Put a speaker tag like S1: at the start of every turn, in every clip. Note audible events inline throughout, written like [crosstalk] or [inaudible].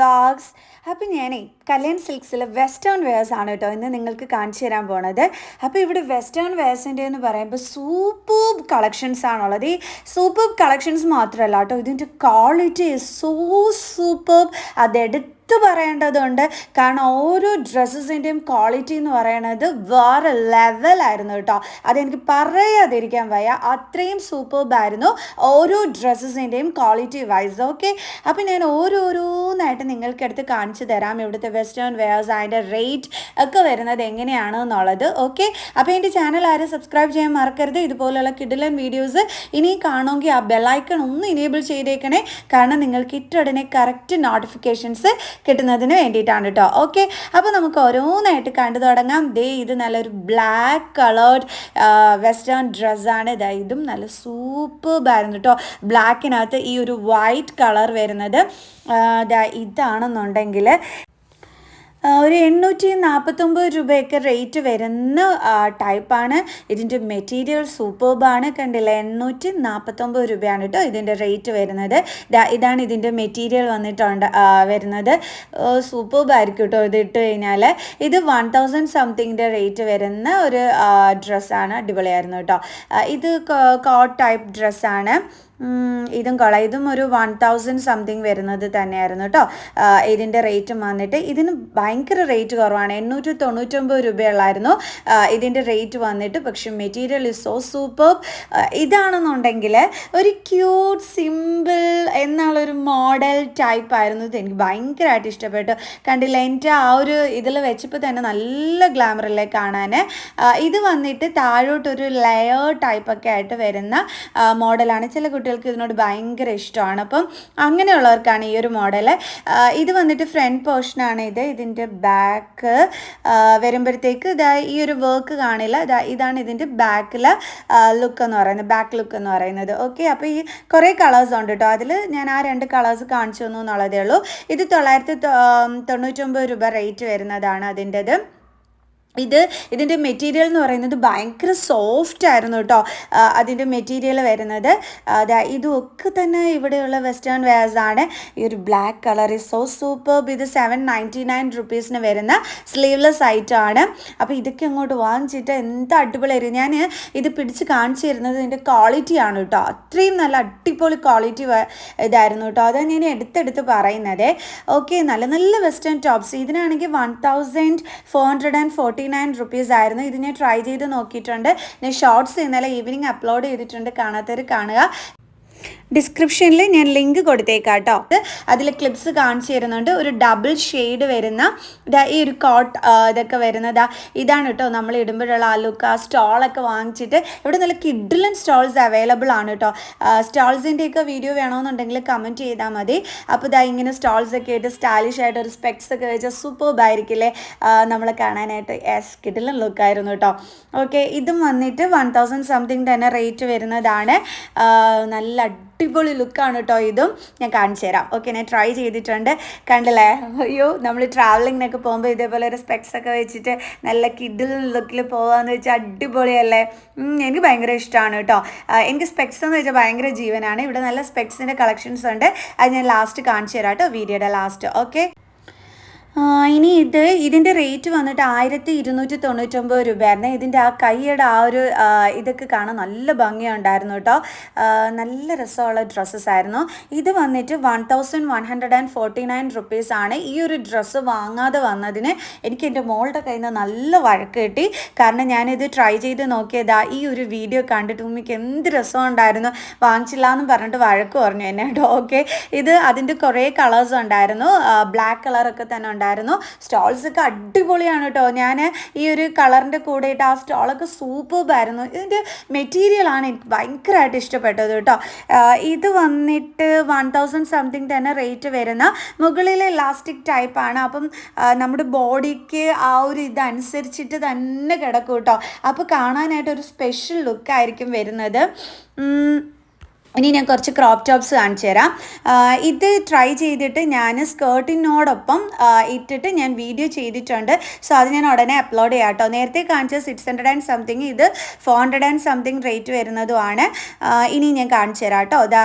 S1: Musfa vlogs അപ്പോൾ ഞാനേ Kalyan സിൽക്സിൽ western wears ആണ് കേട്ടോ ഇന്ന് നിങ്ങൾക്ക് കാണിച്ചു തരാൻ പോണത്. അപ്പോൾ ഇവിടെ വെസ്റ്റേൺ വെയേഴ്സിന്റെ എന്ന് പറയുമ്പോൾ സൂപ്പർബ് കളക്ഷൻസ് ആണുള്ളത്. ഈ സൂപ്പർബ് കളക്ഷൻസ് മാത്രമല്ല കേട്ടോ ഇതിന്റെ ക്വാളിറ്റി സോ സൂപ്പർബ് അതെടുത്ത് പറയേണ്ടതുണ്ട്. കാരണം ഓരോ ഡ്രസ്സസിന്റെയും ക്വാളിറ്റി എന്ന് പറയുന്നത് വേറെ ലെവലായിരുന്നു കേട്ടോ. അതെനിക്ക് പറയാതിരിക്കാൻ വയ്യ. അത്രയും സൂപ്പർബായിരുന്നു ഓരോ ഡ്രസ്സസിന്റെയും ക്വാളിറ്റി വൈസ് ഓക്കെ അപ്പോൾ ഞാൻ ഓരോരോന്നായിട്ട് നിങ്ങൾക്ക് എടുത്ത് കാണിച്ചു തരാം ഇവിടുത്തെ വെസ്റ്റേൺ വെയേഴ്സ് അതിന്റെ റേറ്റ് ഒക്കെ വരുന്നത് എങ്ങനെയാണ് എന്നുള്ളത് ഓക്കെ അപ്പോൾ എന്റെ ചാനൽ ആരും സബ്സ്ക്രൈബ് ചെയ്യാൻ മറക്കരുത്. ഇതുപോലുള്ള കിഡിലൻ വീഡിയോസ് ഇനി കാണുമെങ്കിൽ ആ ബെല്ലൈക്കൺ ഒന്ന് ഇനേബിൾ ചെയ്തേക്കണേ. കാരണം നിങ്ങൾക്ക് ഇട്ടുടനെ കറക്റ്റ് നോട്ടിഫിക്കേഷൻസ് കിട്ടുന്നതിന് വേണ്ടിയിട്ടാണ് കേട്ടോ ഓക്കെ അപ്പോൾ നമുക്ക് ഓരോന്നായിട്ട് കണ്ടു തുടങ്ങാം. ദേ ഇത് നല്ലൊരു ബ്ലാക്ക് കളേർഡ് വെസ്റ്റേൺ ഡ്രസ്സാണ് ഇതാ ഇതും നല്ല സൂപ്പർബായിരുന്നു കേട്ടോ ബ്ലാക്കിനകത്ത് ഈ ഒരു വൈറ്റ് കളർ വരുന്നത്. ഇതാണെന്നുണ്ടെങ്കിൽ ഒരു എണ്ണൂറ്റി നാൽപ്പത്തൊമ്പത് രൂപയൊക്കെ റേറ്റ് വരുന്ന ടൈപ്പാണ് ഇതിന്റെ മെറ്റീരിയൽ സൂപ്പർബാണ് കണ്ടില്ല? എണ്ണൂറ്റി നാൽപ്പത്തൊമ്പത് രൂപയാണ് കേട്ടോ ഇതിന്റെ റേറ്റ് വരുന്നത്. ഇതാണ് ഇതിന്റെ മെറ്റീരിയൽ വന്നിട്ടുണ്ട് വരുന്നത്. സൂപ്പർബായിരിക്കും കേട്ടോ ഇത് ഇട്ട് കഴിഞ്ഞാൽ ഇത് വൺ തൗസൻഡ് സംതിങ്ങിന്റെ റേറ്റ് വരുന്ന ഒരു ഡ്രസ്സാണ് അടിപൊളിയായിരുന്നു കേട്ടോ ഇത് കോട്ട് ടൈപ്പ് ഡ്രസ്സാണ് ഇതും കള ഇതും ഒരു വൺ തൗസൻഡ് സംതിങ് വരുന്നത് തന്നെയായിരുന്നു കേട്ടോ ഇതിന്റെ റേറ്റും വന്നിട്ട് ഇതിന് ഭയങ്കര റേറ്റ് കുറവാണ്. എണ്ണൂറ്റി തൊണ്ണൂറ്റൊമ്പത് രൂപയുള്ളായിരുന്നു. ഇതിന്റെ റേറ്റ് വന്നിട്ട് പക്ഷെ മെറ്റീരിയൽ ഇസ് സോ സൂപ്പർ ഇതാണെന്നുണ്ടെങ്കിൽ ഒരു ക്യൂട്ട് സിമ്പിൾ എന്നുള്ളൊരു മോഡൽ ടൈപ്പ് ആയിരുന്നു ഇത്. എനിക്ക് ഭയങ്കരമായിട്ട് ഇഷ്ടപ്പെട്ടു. കണ്ടില്ല എന്റെ ആ ഒരു ഇതിൽ വെച്ചപ്പോൾ തന്നെ നല്ല ഗ്ലാമറല്ലേ കാണാൻ? ഇത് വന്നിട്ട് താഴോട്ടൊരു ലെയർ ടൈപ്പൊക്കെ ആയിട്ട് വരുന്ന മോഡലാണ് ചില കുട്ടികൾക്ക് ഇതിനോട് ഭയങ്കര ഇഷ്ടമാണ്. അപ്പം അങ്ങനെയുള്ളവർക്കാണ് ഈ ഒരു മോഡൽ ഇത് വന്നിട്ട് ഫ്രണ്ട് പോർഷനാണ് ഇത്. ഇതിന്റെ ബാക്ക് വരുമ്പോഴത്തേക്ക് ഇതാ ഈ ഒരു വർക്ക് കാണില്ല. ഇതാ ഇതാണ് ഇതിന്റെ ബാക്കിൽ ലുക്ക് എന്ന് പറയുന്നത്. ബാക്ക് ലുക്ക് എന്ന് പറയുന്നത്. ഓക്കെ അപ്പോൾ ഈ കുറേ കളേഴ്സ് ഉണ്ട് കേട്ടോ അതിൽ ഞാൻ ആ രണ്ട് കളേഴ്സ് കാണിച്ചു തന്നു എന്നുള്ളതേ ഉള്ളൂ. ഇത് തൊള്ളായിരത്തി തൊണ്ണൂറ്റൊമ്പത് രൂപ റേറ്റ് വരുന്നതാണ് അതിന്റെത്. ഇത് ഇതിന്റെ മെറ്റീരിയൽ എന്ന് പറയുന്നത് ഭയങ്കര സോഫ്റ്റ് ആയിരുന്നു കേട്ടോ. അതിന്റെ മെറ്റീരിയൽ വരുന്നത്. ഇതൊക്കെ തന്നെ ഇവിടെയുള്ള വെസ്റ്റേൺ വെയർസ് ആണ്. ഈ ഒരു black colour is so super ഇത് സെവൻ നയന്റി നയൻ റുപ്പീസിന് വരുന്ന സ്ലീവ്ലെസ് ആണ്. അപ്പോൾ ഇതൊക്കെ അങ്ങോട്ട് വാങ്ങിച്ചിട്ട് എന്ത് അടിപൊളിയായിരുന്നു ഞാൻ ഇത് പിടിച്ച് കാണിച്ചു തരുന്നത് ഇതിന്റെ ക്വാളിറ്റി ആണ് കേട്ടോ. അത്രയും നല്ല അടിപൊളി ക്വാളിറ്റി ഇതായിരുന്നു കേട്ടോ. അതാണ് ഞാൻ എടുത്തെടുത്ത് പറയുന്നത്. ഓക്കെ നല്ല നല്ല western tops ഇതിനാണെങ്കിൽ one thousand four hundred and forty nine rupees ആയിരുന്നു. ഇത് ഞാൻ ട്രൈ ചെയ്ത് നോക്കിയിട്ടുണ്ട്. ഞാൻ ഷോർട്സ് ഇന്നലെ ഈവനിങ് അപ്ലോഡ് ചെയ്തിട്ടുണ്ട്. കാണാത്തവർ കാണുക. ഡിസ്ക്രിപ്ഷനിൽ ഞാൻ ലിങ്ക് കൊടുത്തേക്കാം കേട്ടോ അതിൽ ക്ലിപ്സ് കാണിച്ചു തരുന്നുണ്ട്. ഒരു ഡബിൾ ഷെയ്ഡ് വരുന്ന ഈ ഒരു കോട്ട് ഇതൊക്കെ വരുന്നതാ ഇതാണ് കേട്ടോ നമ്മൾ ഇടുമ്പോഴുള്ള ആ ലുക്ക് ആ സ്റ്റോളൊക്കെ വാങ്ങിച്ചിട്ട് ഇവിടെ നല്ല കിഡിലൻ സ്റ്റോൾസ് അവൈലബിൾ ആണ് കേട്ടോ സ്റ്റോൾസിന്റെയൊക്കെ വീഡിയോ വേണമെന്നുണ്ടെങ്കിൽ കമന്റ് ചെയ്താൽ മതി. അപ്പോൾ ഇതാ ഇങ്ങനെ സ്റ്റോൾസ് ഒക്കെ ആയിട്ട് സ്റ്റാലിഷ് ആയിട്ട് ഒരു സ്പെക്സ് ഒക്കെ വെച്ചാൽ സൂപ്പർബായിരിക്കില്ലേ നമ്മൾ കാണാനായിട്ട് യെസ് കിഡിലൻ ലുക്കായിരുന്നു കേട്ടോ ഓക്കെ ഇതും വന്നിട്ട് വൺ തൗസൻഡ് സംതിങ് തന്നെ റേറ്റ് വരുന്നതാണ്. നല്ല അടിപൊളി ലുക്കാണ് കേട്ടോ ഇതും. ഞാൻ കാണിച്ചു തരാം. ഓക്കെ ഞാൻ ട്രൈ ചെയ്തിട്ടുണ്ട്. കണ്ടില്ലേ? അയ്യോ നമ്മൾ ട്രാവലിങ്ങിനൊക്കെ പോകുമ്പോൾ ഇതേപോലെ ഒരു സ്പെക്സ് ഒക്കെ വെച്ചിട്ട് നല്ല കിഡിൽ ലുക്കിൽ പോകാന്ന് വെച്ചാൽ അടിപൊളിയല്ലേ? എനിക്ക് ഭയങ്കര ഇഷ്ടമാണ് കേട്ടോ എനിക്ക് സ്പെക്സ് എന്ന് വെച്ചാൽ ഭയങ്കര ജീവനാണ്. ഇവിടെ നല്ല സ്പെക്സിന്റെ കളക്ഷൻസ് ഉണ്ട്. അത് ഞാൻ ലാസ്റ്റ് കാണിച്ചു തരാം കേട്ടോ വീഡിയോയുടെ ലാസ്റ്റ് ഓക്കെ ഇനി ഇത് ഇതിന്റെ റേറ്റ് വന്നിട്ട് ആയിരത്തി ഇരുന്നൂറ്റി തൊണ്ണൂറ്റൊമ്പത് രൂപയായിരുന്നു. ഇതിന്റെ ആ കൈയുടെ ആ ഒരു ഇതൊക്കെ കാണാൻ നല്ല ഭംഗിയുണ്ടായിരുന്നു കേട്ടോ. നല്ല രസമുള്ള ഡ്രസ്സസ് ആയിരുന്നു. ഇത് വന്നിട്ട് one thousand one hundred and forty nine rupees ആണ്. ഈ ഒരു ഡ്രസ്സ് വാങ്ങാതെ വന്നതിന് എനിക്ക് എന്റെ മോളുടെ കയ്യിൽ നിന്ന് നല്ല വഴക്ക് കിട്ടി. കാരണം ഞാനിത് ട്രൈ ചെയ്ത് നോക്കിയതാ ഈ ഒരു വീഡിയോ കണ്ടിട്ട് ഉമ്മിക്ക് എന്ത് രസമുണ്ടായിരുന്നു. വാങ്ങിച്ചില്ല എന്ന് പറഞ്ഞിട്ട് വഴക്ക് പറഞ്ഞു എന്നെ കേട്ടോ ഓക്കെ ഇത് അതിന്റെ കുറേ കളേഴ്സ് ഉണ്ടായിരുന്നു. ബ്ലാക്ക് കളറൊക്കെ തന്നെ ഉണ്ടായിരുന്നു. സ്റ്റോൾസ് ഒക്കെ അടിപൊളിയാണ് കേട്ടോ ഞാൻ ഈ ഒരു കളറിന്റെ കൂടെ ഇട്ട് ആ സ്റ്റോളൊക്കെ സൂപ്പർബായിരുന്നു ഇതിന്റെ മെറ്റീരിയലാണ് എനിക്ക് ഭയങ്കരമായിട്ട് ഇഷ്ടപ്പെട്ടത് കേട്ടോ ഇത് വന്നിട്ട് വൺ തൗസൻഡ് സംതിങ് തന്നെ റേറ്റ് വരുന്ന മുകളിൽ ഇലാസ്റ്റിക് ടൈപ്പാണ് അപ്പം നമ്മുടെ ബോഡിക്ക് ആ ഒരു ഇതനുസരിച്ചിട്ട് തന്നെ കിടക്കും കേട്ടോ അപ്പോൾ കാണാനായിട്ട് ഒരു സ്പെഷ്യൽ ലുക്കായിരിക്കും വരുന്നത്. ഇനി ഞാൻ കുറച്ച് ക്രോപ്പ് ടോപ്സ് കാണിച്ചു തരാം. ഇത് ട്രൈ ചെയ്തിട്ട് ഞാൻ സ്കേർട്ടിനോടൊപ്പം ഇട്ടിട്ട് ഞാൻ വീഡിയോ ചെയ്തിട്ടുണ്ട്. സോ അത് ഞാൻ ഉടനെ അപ്ലോഡ് ചെയ്യാം കേട്ടോ നേരത്തെ കാണിച്ച സിക്സ് ഹൺഡ്രഡ് ആൻഡ് സംതിങ് ഇത് four hundred and something rate വരുന്നതുമാണ്. ഇനി ഞാൻ കാണിച്ചു തരാം കേട്ടോ അതാ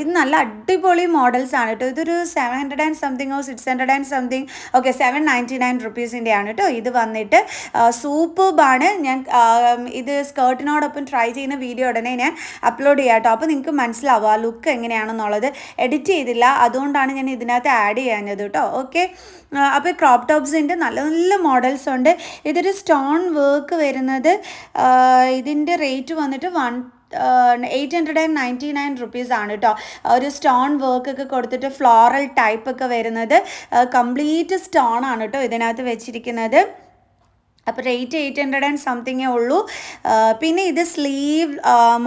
S1: ഇത് നല്ല അടിപൊളി മോഡൽസ് ആണ് കേട്ടോ ഇതൊരു seven hundred and സംതിങ്ങോ six hundred and something okay seven ninety nine റുപ്പീസിന്റെ ആണ് കേട്ടോ ഇത് വന്നിട്ട് സൂപ്പർബാണ് ഞാൻ ഇത് സ്കേർട്ടിനോടൊപ്പം ട്രൈ ചെയ്യുന്ന വീഡിയോ ഉടനെ ഞാൻ അപ്ലോഡ് ചെയ്യാം കേട്ടോ അപ്പോൾ നിങ്ങൾക്ക് മനസ്സിലാവും ആ ലുക്ക് എങ്ങനെയാണെന്നുള്ളത് എഡിറ്റ് ചെയ്തില്ല. അതുകൊണ്ടാണ് ഞാൻ ഇതിനകത്ത് ആഡ് ചെയ്യാഞ്ഞത് കേട്ടോ ഓക്കെ അപ്പോൾ ക്രോപ്പ് ടോപ്സിന്റെ നല്ല നല്ല മോഡൽസ് ഉണ്ട്. ഇതൊരു സ്റ്റോൺ വർക്ക് വരുന്നത് ഇതിന്റെ റേറ്റ് വന്നിട്ട് one eight hundred and ninety nine rupees ആണ് കേട്ടോ ഒരു സ്റ്റോൺ വർക്ക് ഒക്കെ കൊടുത്തിട്ട് ഫ്ലോറൽ ടൈപ്പ് ഒക്കെ വരുന്നത് കംപ്ലീറ്റ് സ്റ്റോൺ ആണ് കേട്ടോ ഇതിനകത്ത് വെച്ചിരിക്കുന്നത്. അപ്പോൾ റേറ്റ് എയ്റ്റ് ഹൺഡ്രഡ് ആൻഡ് സംതിങ്ങേ ഉള്ളൂ. പിന്നെ ഇത് സ്ലീവ്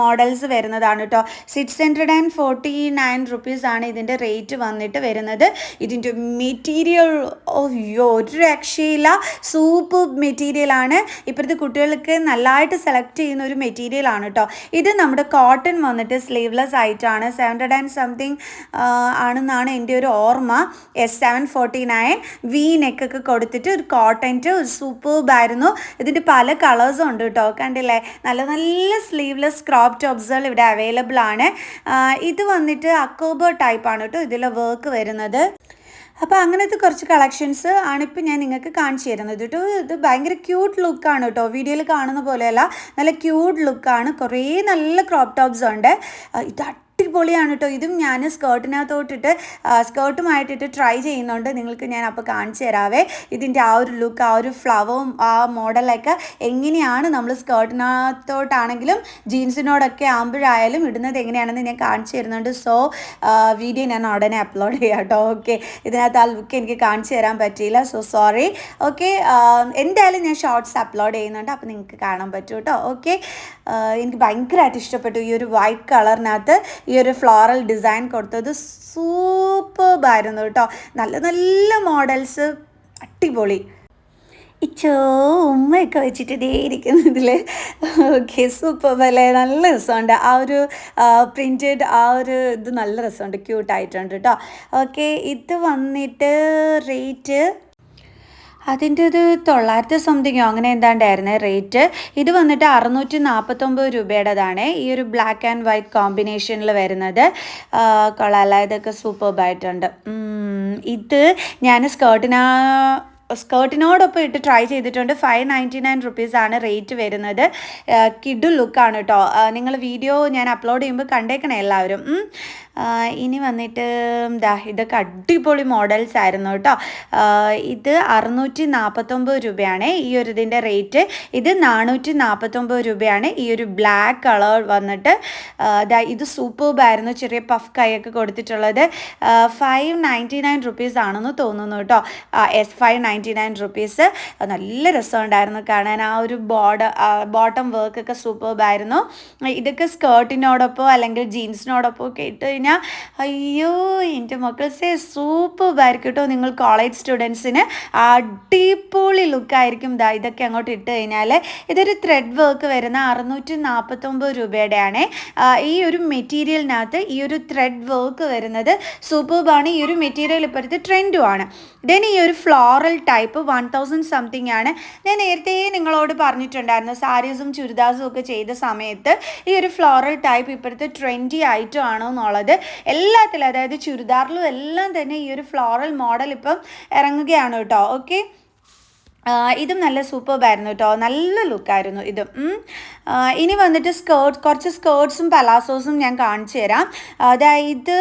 S1: മോഡൽസ് വരുന്നതാണ് കേട്ടോ six hundred and forty nine rupees ആണ് ഇതിന്റെ റേറ്റ് വന്നിട്ട് വരുന്നത്. ഇതിന്റെ മെറ്റീരിയൽ അയ്യോ ഒരു രക്ഷയില്ല. സൂപ്പർ മെറ്റീരിയലാണ് ഇപ്പോഴത്തെ കുട്ടികൾക്ക് നല്ലതായിട്ട് സെലക്ട് ചെയ്യുന്ന ഒരു മെറ്റീരിയൽ ആണ് കേട്ടോ ഇത് നമ്മുടെ കോട്ടൺ വന്നിട്ട് സ്ലീവ്ലെസ് ആയിട്ടാണ്. സെവൻ ഹൺഡ്രഡ് ആൻഡ് സംതിങ് ആണെന്നാണ് എന്റെ ഒരു ഓർമ്മ. Yes seven forty nine V നെക്കൊക്കെ കൊടുത്തിട്ട് ഒരു കോട്ടന്റെ ഒരു സൂപ്പർബായിരുന്നു ഇതിന്റെ പല കളേഴ്സും ഉണ്ട് കേട്ടോ കണ്ടില്ലേ? നല്ല നല്ല സ്ലീവ്ലെസ് ക്രോപ്പ് ടോപ്സുകൾ ഇവിടെ അവൈലബിൾ ആണ്. ഇത് വന്നിട്ട് അക്കോബർ ടൈപ്പാണ് കേട്ടോ ഇതിലെ വർക്ക് വരുന്നത്. അപ്പോൾ അങ്ങനത്തെ കുറച്ച് കളക്ഷൻസ് ആണ് ആണിപ്പോൾ ഞാൻ നിങ്ങൾക്ക് കാണിച്ചു തരുന്നത് കേട്ടോ ഇത് ഭയങ്കര ക്യൂട്ട് ലുക്കാണ് കേട്ടോ വീഡിയോയിൽ കാണുന്ന പോലെയല്ല. നല്ല ക്യൂട്ട് ലുക്കാണ് കുറേ നല്ല ക്രോപ്പ് ടോപ്സ് ഉണ്ട്. ഇത് അടിപൊളിയാണ് കേട്ടോ ഇതും ഞാൻ സ്കേർട്ടിനകത്തോട്ടിട്ട് സ്കേർട്ടുമായിട്ടിട്ട് ട്രൈ ചെയ്യുന്നുണ്ട്. നിങ്ങൾക്ക് ഞാൻ അപ്പോൾ കാണിച്ചു തരാവേ. ഇതിന്റെ ആ ഒരു ലുക്ക് ആ ഒരു ഫ്ലവറും ആ മോഡലൊക്കെ എങ്ങനെയാണ് നമ്മൾ സ്കേർട്ടിനകത്തോട്ടാണെങ്കിലും ജീൻസിനോടൊക്കെ ആകുമ്പോഴായാലും ഇടുന്നത് എങ്ങനെയാണെന്ന് ഞാൻ കാണിച്ചു തരുന്നുണ്ട്. സോ വീഡിയോ ഞാൻ ഉടനെ അപ്ലോഡ് ചെയ്യാം കേട്ടോ ഓക്കെ. ഇതിനകത്ത് ആ ലുക്ക് എനിക്ക് കാണിച്ചു തരാൻ പറ്റിയില്ല. So sorry. ഓക്കെ എന്തായാലും ഞാൻ ഷോർട്സ് അപ്ലോഡ് ചെയ്യുന്നുണ്ട്. അപ്പോൾ നിങ്ങൾക്ക് കാണാൻ പറ്റും കേട്ടോ ഓക്കെ. എനിക്ക് ഭയങ്കരമായിട്ട് ഇഷ്ടപ്പെട്ടു ഈ ഒരു വൈറ്റ് കളറിനകത്ത്. ഈ ഒരു ഫ്ലോറൽ ഡിസൈൻ കൊടുത്തത് സൂപ്പർബായിരുന്നു കേട്ടോ. നല്ല നല്ല മോഡൽസ് അടിപൊളി. ഇച്ചോ ഉമ്മയൊക്കെ വെച്ചിട്ട് ഇതേ ഇരിക്കുന്നതിൽ ഓക്കെ സൂപ്പർ അല്ലേ? നല്ല രസമുണ്ട്. ആ ഒരു പ്രിന്റഡ് ആ ഒരു ഇത് നല്ല രസമുണ്ട്. ക്യൂട്ടായിട്ടുണ്ട് കേട്ടോ. ഓക്കെ ഇത് വന്നിട്ട് റേറ്റ് അതിന്റെ ഇത് തൊള്ളായിരത്തി സംതിങ്ങോ? അങ്ങനെ എന്താണ്ടായിരുന്നേ? റേറ്റ്. ഇത് വന്നിട്ട് അറുന്നൂറ്റി നാൽപ്പത്തൊമ്പത് രൂപയുടേതാണ് ഈ ഒരു ബ്ലാക്ക് ആൻഡ് വൈറ്റ് കോമ്പിനേഷനിൽ വരുന്നത്. കൊള്ളാല ഇതൊക്കെ സൂപ്പർബായിട്ടുണ്ട് ഇത് ഞാൻ സ്കേർട്ടിനാ സ്കേർട്ടിനോടൊപ്പം ഇട്ട് ട്രൈ ചെയ്തിട്ടുണ്ട്. ഫൈവ് നയന്റി നയൻ റുപ്പീസാണ് റേറ്റ് വരുന്നത്. കിഡ് ലുക്കാണ് കേട്ടോ നിങ്ങൾ വീഡിയോ ഞാൻ അപ്ലോഡ് ചെയ്യുമ്പോൾ കണ്ടേക്കണേ എല്ലാവരും. ഇനി വന്നിട്ട് ദാ ഇതൊക്കെ അടിപൊളി മോഡൽസ് ആയിരുന്നു കേട്ടോ. ഇത് അറുന്നൂറ്റി നാൽപ്പത്തൊമ്പത് രൂപയാണ് ഈ ഒരു ഇതിന്റെ റേറ്റ് ഇത് നാനൂറ്റി നാൽപ്പത്തൊമ്പത് രൂപയാണ് ഈ ഒരു ബ്ലാക്ക് കളർ വന്നിട്ട്. ഇത് സൂപ്പർബായിരുന്നു ചെറിയ പഫ് കൈയൊക്കെ കൊടുത്തിട്ടുള്ളത്. ഫൈവ് നയന്റി നയൻ റുപ്പീസ് ആണെന്ന് തോന്നുന്നു കേട്ടോ. Yes five ninety nine rupees നല്ല രസമുണ്ടായിരുന്നു കാണാൻ. ആ ഒരു ബോഡ ബോട്ടം വർക്കൊക്കെ സൂപ്പർബായിരുന്നു ഇതൊക്കെ സ്കേർട്ടിനോടൊപ്പം അല്ലെങ്കിൽ ജീൻസിനോടൊപ്പം ഒക്കെ ഇട്ട് കഴിഞ്ഞാൽ അയ്യോ എന്റെ മക്കൾസെ സൂപ്പർബായിരിക്കും കേട്ടോ നിങ്ങൾ കോളേജ് സ്റ്റുഡൻസിന് അടിപൊളി ലുക്കായിരിക്കും ദാ ഇതൊക്കെ അങ്ങോട്ട് ഇട്ട് കഴിഞ്ഞാൽ ഇതൊരു ത്രെഡ് വർക്ക് വരുന്ന അറുന്നൂറ്റി നാൽപ്പത്തൊമ്പത് രൂപയുടെയാണ് ഈ ഒരു മെറ്റീരിയലിനകത്ത് ഈ ഒരു ത്രെഡ് വർക്ക് വരുന്നത് സൂപ്പർബാണ് ഈ ഒരു മെറ്റീരിയൽ ഇപ്പോഴത്തെ ട്രെൻഡുമാണ് ദെൻ ഈ ഒരു floral type one thousand something ആണ്. ഞാൻ നേരത്തെ നിങ്ങളോട് പറഞ്ഞിട്ടുണ്ടായിരുന്നു സാരീസും ചുരിദാസും ഒക്കെ ചെയ്ത സമയത്ത് ഈ ഒരു ഫ്ലോറൽ ടൈപ്പ് ഇപ്പോഴത്തെ ട്രെൻഡി ഐറ്റം ആണോ എന്നുള്ളത്. എല്ലാത്തിലും അതായത് ചുരിദാറിലും എല്ലാം തന്നെ ഈ ഒരു ഫ്ലോറൽ മോഡൽ ഇപ്പം ഇറങ്ങുകയാണ് കേട്ടോ. ഓക്കെ ഇതും നല്ല സൂപ്പർബായിരുന്നു കേട്ടോ. നല്ല ലുക്കായിരുന്നു ഇതും. ഇനി വന്നിട്ട് സ്കേർട്ട് കുറച്ച് സ്കേർട്ട്സും പലാസോസും ഞാൻ കാണിച്ചു തരാം. അതായത്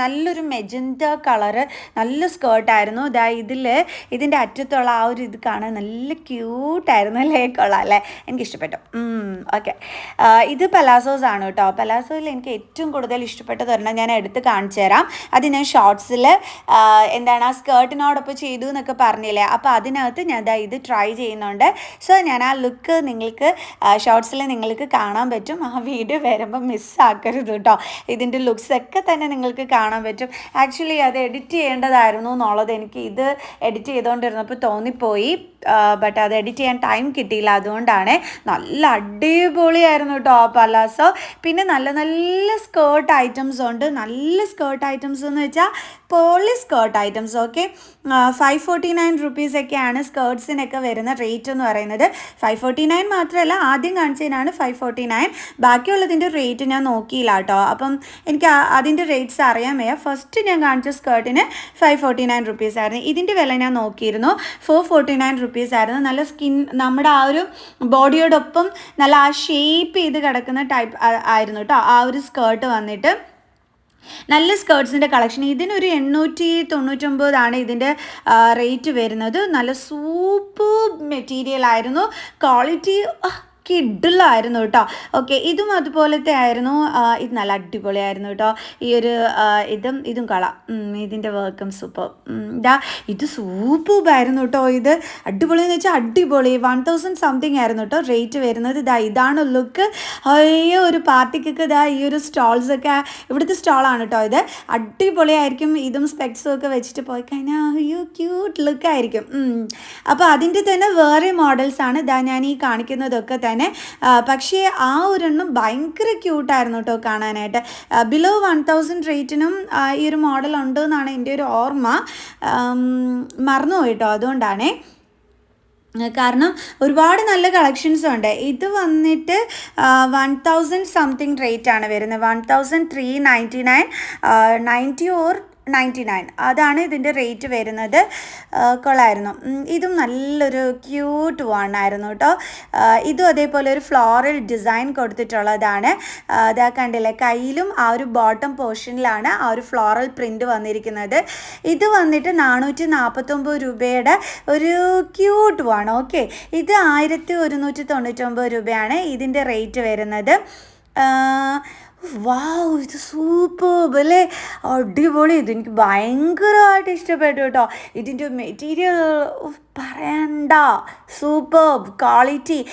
S1: നല്ലൊരു മെജന്ത കളറ് നല്ല സ്കേർട്ടായിരുന്നു ഇതാ ഇതിൽ ഇതിന്റെ അറ്റത്തുള്ള ആ ഒരു ഇത് കാണാൻ നല്ല ക്യൂട്ടായിരുന്നു അല്ലേ കൊള്ളാം അല്ലേ? എനിക്കിഷ്ടപ്പെട്ടു. ഓക്കെ ഇത് പലാസോസ് ആണ് കേട്ടോ. പലാസോയിൽ എനിക്ക് ഏറ്റവും കൂടുതൽ ഇഷ്ടപ്പെട്ടത് പറഞ്ഞാൽ ഞാൻ എടുത്ത് കാണിച്ചു തരാം. അത് ഞാൻ ഷോർട്സിൽ എന്താണ് ആ സ്കേർട്ടിനോടൊപ്പം ചെയ്തു എന്നൊക്കെ പറഞ്ഞില്ലേ? അപ്പോൾ അതിനകത്ത് ഞാൻ ഇത് ട്രൈ ചെയ്യുന്നുണ്ട്. സോ ഞാൻ ആ ലുക്ക് നിങ്ങൾക്ക് ഷോർട്സിൽ നിങ്ങൾക്ക് കാണാൻ പറ്റും. ആ വീഡിയോ വരുമ്പോൾ മിസ്സാക്കരുത് കേട്ടോ ഇതിന്റെ ലുക്സ് ഒക്കെ തന്നെ നിങ്ങൾക്ക് കാണാൻ പറ്റും. ആക്ച്വലി അത് എഡിറ്റ് ചെയ്യേണ്ടതായിരുന്നു എന്നുള്ളത് എനിക്ക് ഇത് എഡിറ്റ് ചെയ്തുകൊണ്ടിരുന്നപ്പോൾ തോന്നിപ്പോയി. ബട്ട് അത് എഡിറ്റ് ചെയ്യാൻ ടൈം കിട്ടിയില്ല അതുകൊണ്ടാണ്. നല്ല അടിപൊളിയായിരുന്നു കേട്ടോ ആ പലാസോ പിന്നെ നല്ല നല്ല സ്കേർട്ട് ഐറ്റംസ് ഉണ്ട്. നല്ല സ്കേർട്ട് ഐറ്റംസ് എന്ന് വെച്ചാൽ poly skirt items okay five forty nine റുപ്പീസൊക്കെയാണ് സ്കേർട്സിനൊക്കെ വരുന്ന റേറ്റ് എന്ന് പറയുന്നത്. ഫൈവ് ഫോർട്ടി നയൻ മാത്രമല്ല ആദ്യം കാണിച്ചതിനാണ് ഫൈവ് ഫോർട്ടി നയൻ ബാക്കിയുള്ളതിന്റെ റേറ്റ് ഞാൻ നോക്കിയില്ല കേട്ടോ അപ്പം എനിക്ക് അതിന്റെ റേറ്റ്സ് അറിയാൻ വയ്യ. ഫസ്റ്റ് ഞാൻ കാണിച്ച സ്കേർട്ടിന് ഫൈവ് ഫോർട്ടി നയൻ റുപ്പീസ് ആയിരുന്നു. ഇതിന്റെ വില ഞാൻ നോക്കിയിരുന്നു. ഫോർ ഫോർട്ടി നയൻ റുപ്പീസ് ആയിരുന്നു. നല്ല സ്കിൻ നമ്മുടെ ആ ഒരു ബോഡിയോടൊപ്പം നല്ല ആ ഷേപ്പ് ചെയ്ത് കിടക്കുന്ന ടൈപ്പ് ആയിരുന്നു കേട്ടോ ആ ഒരു സ്കേർട്ട് വന്നിട്ട്. നല്ല സ്കേർട്സിന്റെ കളക്ഷൻ ഇതിനൊരു എണ്ണൂറ്റി തൊണ്ണൂറ്റൊമ്പതാണ് ഇതിന്റെ റേറ്റ് വരുന്നത്. നല്ല സൂപ്പർ മെറ്റീരിയൽ ആയിരുന്നു. ക്വാളിറ്റി കിഡിലായിരുന്നു കേട്ടോ. ഓക്കെ ഇതും അതുപോലത്തെ ആയിരുന്നു. ഇത് നല്ല അടിപൊളിയായിരുന്നു കേട്ടോ. ഈ ഒരു ഇതും ഇതും കള ഇതിന്റെ വർക്കും സൂപ്പർ ഇതാ ഇത് സൂപ്പർബായിരുന്നു കേട്ടോ ഇത്. അടിപൊളി എന്ന് വെച്ചാൽ അടിപൊളി. വൺ തൗസൻഡ് സംതിങ് ആയിരുന്നു കേട്ടോ റേറ്റ് വരുന്നത്. ഇതാ ഇതാണ് ലുക്ക് അയ്യോ ഒരു പാർട്ടിക്കൊക്കെ ഇതാ ഈ ഒരു സ്റ്റോൾസൊക്കെ ഇവിടുത്തെ സ്റ്റോളാണ് കേട്ടോ ഇത്. അടിപൊളിയായിരിക്കും. ഇതും സ്പെക്സും ഒക്കെ വെച്ചിട്ട് പോയി കഴിഞ്ഞാൽ അയ്യോ ക്യൂട്ട് ലുക്കായിരിക്കും അപ്പോൾ അതിന്റെ തന്നെ വേറെ മോഡൽസാണ് ഇതാ ഞാൻ ഈ കാണിക്കുന്നതൊക്കെ തന്നെ ആ, പക്ഷേ ആ ഒരെണ്ണം ഭയങ്കര ക്യൂട്ടായിരുന്നു കേട്ടോ കാണാനായിട്ട്. ബിലോ വൺ തൗസൻഡ് റേറ്റിനും ഈ ഒരു മോഡൽ ഉണ്ട് എന്നാണ് എന്റെ ഒരു ഓർമ്മ. മറന്നു പോയിട്ടോ അതുകൊണ്ടാണേ. കാരണം ഒരുപാട് നല്ല കളക്ഷൻസ് ഉണ്ട്. ഇത് വന്നിട്ട് വൺ തൗസൻഡ് സംതിങ് റേറ്റ് ആണ് വരുന്നത്. One thousand three ninety nine ninety or ninety nine. അതാണ് ഇതിന്റെ റേറ്റ് വരുന്നത്. കൊള്ളായിരുന്നു. ഇതും നല്ലൊരു ക്യൂട്ട് വൺ ആയിരുന്നു കേട്ടോ ഇതും അതേപോലെ ഒരു ഫ്ലോറൽ ഡിസൈൻ കൊടുത്തിട്ടുള്ളതാണ്. അതാ കണ്ടില്ലേ കയ്യിലും ആ ഒരു ബോട്ടം പോർഷനിലാണ് ആ ഒരു ഫ്ലോറൽ പ്രിന്റ് വന്നിരിക്കുന്നത്. ഇത് വന്നിട്ട് നാനൂറ്റി നാൽപ്പത്തൊമ്പത് രൂപയുടെ ഒരു ക്യൂട്ട് വൺ ഓക്കെ ഇത് ആയിരത്തി ഒരുന്നൂറ്റി തൊണ്ണൂറ്റൊമ്പത് രൂപയാണ് ഇതിന്റെ റേറ്റ് വരുന്നത്. വാവ് ഇത് സൂപ്പർ അല്ലേ? അടിപൊളി. ഇത് എനിക്ക് ഭയങ്കരമായിട്ട് ഇഷ്ടപ്പെട്ടു കേട്ടോ. ഇതിന്റെ മെറ്റീരിയൽ പറയണ്ട. സൂപ്പർ ക്വാളിറ്റി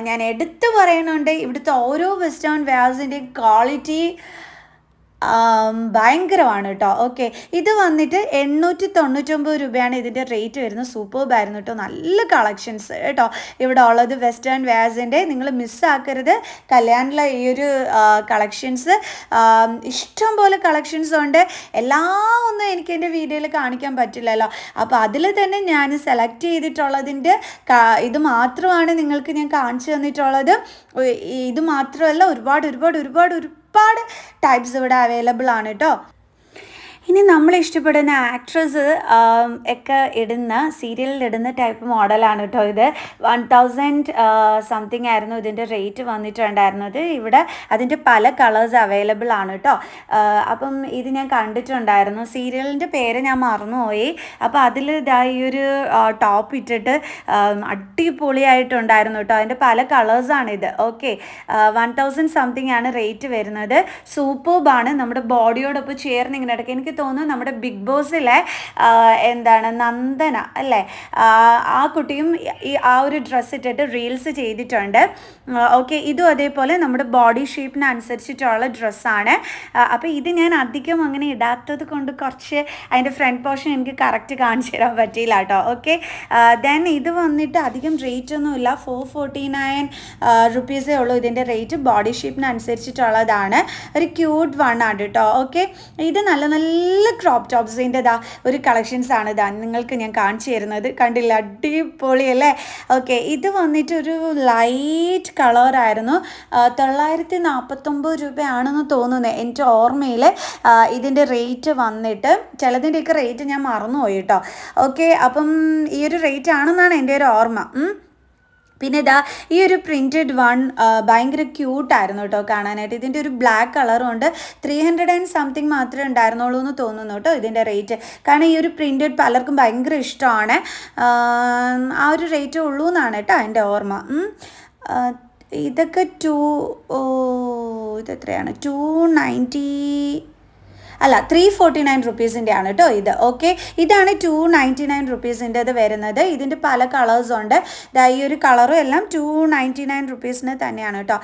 S1: ഞാൻ എടുത്തു പറയുന്നുണ്ട്. ഇവിടുത്തെ ഓരോ വെസ്റ്റേൺ വെയർസിന്റെയും ക്വാളിറ്റി ഭയങ്കരമാണ് കേട്ടോ ഓക്കെ. ഇത് വന്നിട്ട് എണ്ണൂറ്റി തൊണ്ണൂറ്റൊമ്പത് രൂപയാണ് ഇതിന്റെ റേറ്റ് വരുന്നത്. സൂപ്പർബായിരുന്നു കേട്ടോ നല്ല കളക്ഷൻസ് കേട്ടോ ഇവിടെ ഉള്ളത് വെസ്റ്റേൺ വേഴ്സിന്റെ നിങ്ങൾ മിസ്സാക്കരുത് കല്യാണിലെ ഈ ഒരു കളക്ഷൻസ് ഇഷ്ടം പോലെ കളക്ഷൻസ് ഉണ്ട്. എല്ലാം ഒന്നും എനിക്ക് എന്റെ വീഡിയോയിൽ കാണിക്കാൻ പറ്റില്ലല്ലോ. അപ്പോൾ അതിൽ തന്നെ ഞാൻ സെലക്ട് ചെയ്തിട്ടുള്ളതിന്റെ ഇത് മാത്രമാണ് നിങ്ങൾക്ക് ഞാൻ കാണിച്ചു തന്നിട്ടുള്ളത്. ഇത് മാത്രമല്ല ഒരുപാട് ഒരുപാട് ഒരുപാട് ഒരുപാട് ടൈപ്സ് ഇവിടെ അവൈലബിൾ ആണ് കേട്ടോ ഇനി നമ്മൾ ഇഷ്ടപ്പെടുന്ന ആക്ട്രസ് ഒക്കെ ഇടുന്ന സീരിയലിൽ ഇടുന്ന ടൈപ്പ് മോഡലാണ് കേട്ടോ ഇത്. വൺ തൗസൻഡ് സംതിങ് ആയിരുന്നു ഇതിന്റെ റേറ്റ് വന്നിട്ടുണ്ടായിരുന്നത്. ഇവിടെ അതിന്റെ പല കളേഴ്സ് അവൈലബിൾ ആണ് കേട്ടോ അപ്പം ഇത് ഞാൻ കണ്ടിട്ടുണ്ടായിരുന്നു. സീരിയലിന്റെ പേര് ഞാൻ മറന്നുപോയി. അപ്പോൾ അതിൽ ഇതാ ഈ ഒരു ടോപ്പ് ഇട്ടിട്ട് അടിപൊളിയായിട്ടുണ്ടായിരുന്നു കേട്ടോ അതിന്റെ പല കളേഴ്സാണ് ഇത്. ഓക്കെ വൺ തൗസൻഡ് സംതിങ് ആണ് റേറ്റ് വരുന്നത്. സൂപ്പർബാണ് നമ്മുടെ ബോഡിയോടൊപ്പം ചേർന്ന് ഇങ്ങനെ ഇടയ്ക്ക് എനിക്ക് തോന്നുന്നു നമ്മുടെ ബിഗ് ബോസിലെ എന്താണ് നന്ദന അല്ലേ? ആ, കുട്ടിയും ഈ ആ ഒരു ഡ്രസ്സ് ഇട്ടിട്ട് റീൽസ് ചെയ്തിട്ടുണ്ട്. ഓക്കെ ഇതും അതേപോലെ നമ്മുടെ ബോഡി ഷേപ്പിന് അനുസരിച്ചിട്ടുള്ള ഡ്രസ്സാണ് അപ്പോൾ ഇത് ഞാൻ അധികം അങ്ങനെ ഇടാത്തത് കൊണ്ട് കുറച്ച് അതിന്റെ ഫ്രണ്ട് പോർഷൻ എനിക്ക് കറക്റ്റ് കാണിച്ചു തരാൻ പറ്റിയില്ല കേട്ടോ ഓക്കെ ദെൻ ഇത് വന്നിട്ട് അധികം റേറ്റ് ഒന്നുമില്ല ഫോർ ഫോർട്ടി നയൻ റുപ്പീസേ ഉള്ളൂ ഇതിന്റെ റേറ്റ് ബോഡി ഷേപ്പിന് അനുസരിച്ചിട്ടുള്ളതാണ്. ഒരു ക്യൂട്ട് വൺ ആണ് കേട്ടോ ഓക്കെ ഇത് നല്ല നല്ല ക്രോപ്പ് ടോപ്സിന്റെ ഇതാ ഒരു കളക്ഷൻസ് ആണ് ഇതാ നിങ്ങൾക്ക് ഞാൻ കാണിച്ചു തരുന്നത്. കണ്ടില്ല? അടിപൊളി അല്ലേ ഓക്കെ ഇത് വന്നിട്ട് ഒരു ലൈറ്റ് കളറായിരുന്നു. തൊള്ളായിരത്തി നാൽപ്പത്തൊമ്പത് രൂപയാണെന്ന് തോന്നുന്നത് എന്റെ ഓർമ്മയിൽ ഇതിന്റെ റേറ്റ് വന്നിട്ട് ചിലതിന്റെയൊക്കെ റേറ്റ് ഞാൻ മറന്നുപോയി കേട്ടോ ഓക്കെ അപ്പം ഈ ഒരു റേറ്റ് ആണെന്നാണ് എന്റെ ഒരു ഓർമ്മ. പിന്നെ ഇതാ ഈ ഒരു പ്രിന്റഡ് വൺ ഭയങ്കര ക്യൂട്ടായിരുന്നു കേട്ടോ കാണാനായിട്ട്. ഇതിന്റെ ഒരു ബ്ലാക്ക് കളറും ഉണ്ട്. ത്രീ ഹൺഡ്രഡ് ആൻഡ് സംതിങ് മാത്രമേ ഉണ്ടായിരുന്നുള്ളൂ എന്ന് തോന്നുന്നു കേട്ടോ ഇതിന്റെ റേറ്റ് കാരണം ഈ ഒരു പ്രിന്റഡ് പലർക്കും ഭയങ്കര ഇഷ്ടമാണ്. ആ ഒരു റേറ്റ് ഉള്ളൂ എന്നാണ് കേട്ടോ എന്റെ ഓർമ്മ. ഇതൊക്കെ ടു ഓ ഇതെത്രയാണ്? ടു നയന്റി അല്ല ത്രീ ഫോർട്ടി നയൻ റുപ്പീസിന്റെ ആണ് കേട്ടോ ഇത്. ഓക്കെ ഇതാണ് ടു നയന്റി നയൻ റുപ്പീസിന്റെത് വരുന്നത്. ഇതിന്റെ പല കളേഴ്സും ഉണ്ട്. ഈ ഒരു കളറും എല്ലാം ടു നയന്റി നയൻ റുപ്പീസിന് തന്നെയാണ് കേട്ടോ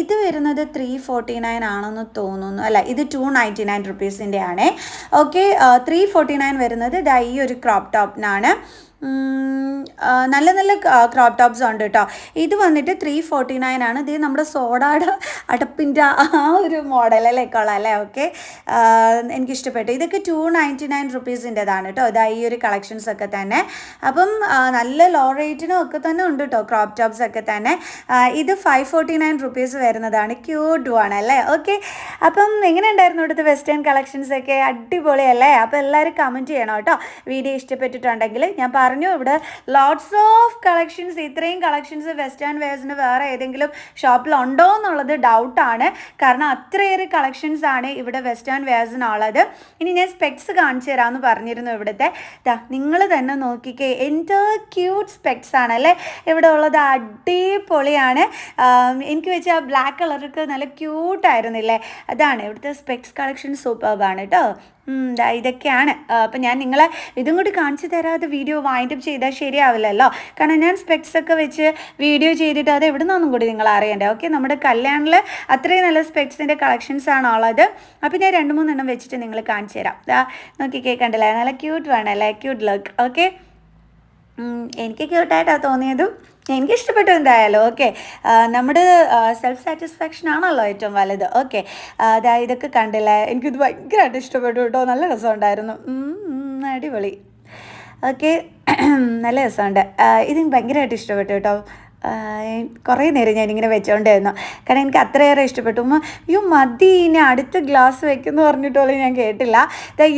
S1: ഇത് വരുന്നത് ത്രീ ഫോർട്ടി നയൻ ആണെന്ന് തോന്നുന്നു. അല്ല ഇത് ടു നയന്റി നയൻ റുപ്പീസിന്റെ ആണേ. ഓക്കെ ത്രീ ഫോർട്ടി നയൻ വരുന്നത് ഈ ഒരു ക്രോപ്പ് ടോപ്പിനാണ് നല്ല നല്ല ക്രോപ്പ് ടോപ്സ് ഉണ്ട് കേട്ടോ ഇത് വന്നിട്ട് ത്രീ ഫോർട്ടി നയൻ ആണ്. ഇത് നമ്മുടെ സോഡാട് അടപ്പിന്റെ ആ ഒരു മോഡലല്ലേ കൊള്ളാം അല്ലേ? ഓക്കെ എനിക്കിഷ്ടപ്പെട്ടു. ഇതൊക്കെ ടു നയന്റി നയൻ റുപ്പീസിന്റെതാണ് കേട്ടോ ഇതാ ഈ ഒരു കളക്ഷൻസ് ഒക്കെ തന്നെ. അപ്പം നല്ല ലോ റേറ്റിനും ഒക്കെ തന്നെ ഉണ്ട് കേട്ടോ ക്രോപ്പ് ടോപ്സ് ഒക്കെ തന്നെ. ഇത് ഫൈവ് ഫോർട്ടി നയൻ റുപ്പീസ് വരുന്നതാണ്. ക്യൂട്ടും ആണ് അല്ലേ? ഓക്കെ അപ്പം എങ്ങനെ ഉണ്ടായിരുന്നു ഇവിടുത്തെ വെസ്റ്റേൺ കളക്ഷൻസ് ഒക്കെ? അടിപൊളിയല്ലേ? അപ്പോൾ എല്ലാവരും കമന്റ് ചെയ്യണം കേട്ടോ വീഡിയോ ഇഷ്ടപ്പെട്ടിട്ടുണ്ടെങ്കിൽ ഞാൻ പറഞ്ഞു ഇവിടെ ലോട്ട്സ് ഓഫ് കളക്ഷൻസ് ഇത്രയും കളക്ഷൻസ് വെസ്റ്റേൺ വെയർസിന് വേറെ ഏതെങ്കിലും ഷോപ്പിൽ ഉണ്ടോ എന്നുള്ളത് ഡൗട്ടാണ് കാരണം അത്രയേറെ കളക്ഷൻസ് ആണ് ഇവിടെ വെസ്റ്റേൺ വെയർസിനുള്ളത് ഇനി ഞാൻ സ്പെക്സ് കാണിച്ചു തരാമെന്ന് പറഞ്ഞിരുന്നു ഇവിടുത്തെ. നിങ്ങൾ തന്നെ നോക്കിക്കേ എന്റെ ക്യൂട്ട് സ്പെക്സ് ആണ് അല്ലേ? ഇവിടെ ഉള്ളത് അടിപൊളിയാണ്. എനിക്ക് വെച്ച് ആ ബ്ലാക്ക് കളറൊക്കെ നല്ല ക്യൂട്ടായിരുന്നില്ലേ അതാണ് ഇവിടുത്തെ സ്പെക്സ് കളക്ഷൻ സൂപ്പർബാണ് കേട്ടോ ഇതൊക്കെയാണ്. അപ്പം ഞാൻ നിങ്ങളെ ഇതും കൂടി കാണിച്ചു തരാതെ വീഡിയോ വൈൻഡപ്പ് ചെയ്താൽ ശരിയാവില്ലല്ലോ. കാരണം ഞാൻ സ്പെക്സ് ഒക്കെ വെച്ച് വീഡിയോ ചെയ്തിട്ട് അത് എവിടെ നിന്നൊന്നും കൂടി നിങ്ങൾ അറിയണ്ടേ. ഓക്കെ നമ്മുടെ കല്യാണിൽ അത്രയും നല്ല സ്പെക്സിന്റെ കളക്ഷൻസ് ആണ് ഉള്ളത്. അപ്പം ഞാൻ രണ്ട് മൂന്നെണ്ണം വെച്ചിട്ട് നിങ്ങൾ കാണിച്ചു തരാം. ദാ നോക്കിക്കേ കണ്ടില്ലേ നല്ല ക്യൂട്ട് വേണമല്ലേ ക്യൂട്ട് ലുക്ക് ഓക്കെ എനിക്ക് ക്യൂട്ടായിട്ടാണ് തോന്നിയതും. എനിക്ക് ഇഷ്ടപ്പെട്ടു എന്തായാലും. ഓക്കെ നമ്മുടെ സെൽഫ് സാറ്റിസ്ഫാക്ഷൻ ആണല്ലോ ഏറ്റവും വലുത്. ഓക്കെ അതായത് ഇതൊക്കെ കണ്ടില്ലേ? എനിക്കിത് ഭയങ്കരമായിട്ട് ഇഷ്ടപ്പെട്ടു കേട്ടോ. നല്ല രസമുണ്ടായിരുന്നു. അടിപൊളി. ഓക്കെ [clears throat] നല്ല രസമുണ്ട്. ഇത് ഭയങ്കരമായിട്ട് ഇഷ്ടപ്പെട്ടു കേട്ടോ. കുറേ നേരം ഞാനിങ്ങനെ വെച്ചോണ്ടായിരുന്നു. കാരണം എനിക്ക് അത്രയേറെ ഇഷ്ടപ്പെട്ടു. ഉമ്മ മതി ഇനി അടുത്ത ഗ്ലാസ് വെക്കുന്നു പറഞ്ഞിട്ടുള്ള ഞാൻ കേട്ടില്ല.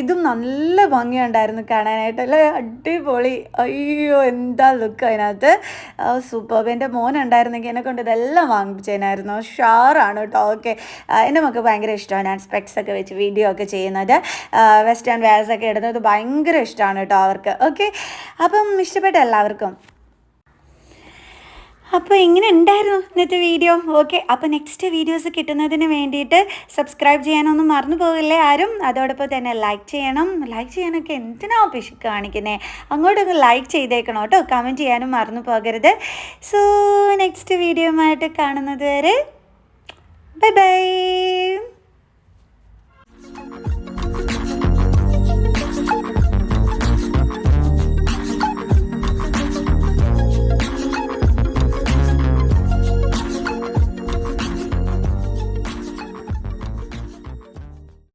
S1: ഇതും നല്ല ഭംഗിയുണ്ടായിരുന്നു കാണാനായിട്ട്. അല്ലേ അടിപൊളി. അയ്യോ എന്താ ലുക്ക് അതിനകത്ത്. സൂപ്പർ എന്റെ മോൻ ഉണ്ടായിരുന്നെങ്കിൽ എന്നെ കൊണ്ട് ഇതെല്ലാം വാങ്ങിപ്പിച്ചതിനായിരുന്നു ഷാറാണ് കേട്ടോ. ഓക്കെ. എന്റെ മക്ക് ഭയങ്കര ഇഷ്ടമാണ് ഞാൻ സ്പെക്സ് ഒക്കെ വെച്ച് വീഡിയോ ഒക്കെ ചെയ്യുന്നത്. വെസ്റ്റേൺ വെയർസ് ഒക്കെ ഇടുന്നത് ഭയങ്കര ഇഷ്ടമാണ് കേട്ടോ അവർക്ക്. ഓക്കെ. അപ്പം ഇഷ്ടപ്പെട്ട എല്ലാവർക്കും അപ്പോൾ എങ്ങനെ ഉണ്ടായിരുന്നു ഇന്നത്തെ വീഡിയോ ഓക്കെ അപ്പോൾ നെക്സ്റ്റ് വീഡിയോസ് കിട്ടുന്നതിന് വേണ്ടിയിട്ട് സബ്സ്ക്രൈബ് ചെയ്യാനൊന്നും മറന്നു പോകില്ലേ ആരും? അതോടൊപ്പം തന്നെ ലൈക്ക് ചെയ്യണം. ലൈക്ക് ചെയ്യാനൊക്കെ എന്തിനാ പിശുക്ക് കാണിക്കുന്നത് അങ്ങോട്ടൊന്ന് ലൈക്ക് ചെയ്തേക്കണം കേട്ടോ. കമന്റ് ചെയ്യാനും മറന്നു പോകരുത്. സോ നെക്സ്റ്റ് വീഡിയോ ആയിട്ട് കാണുന്നത് വരെ ബൈ ബൈ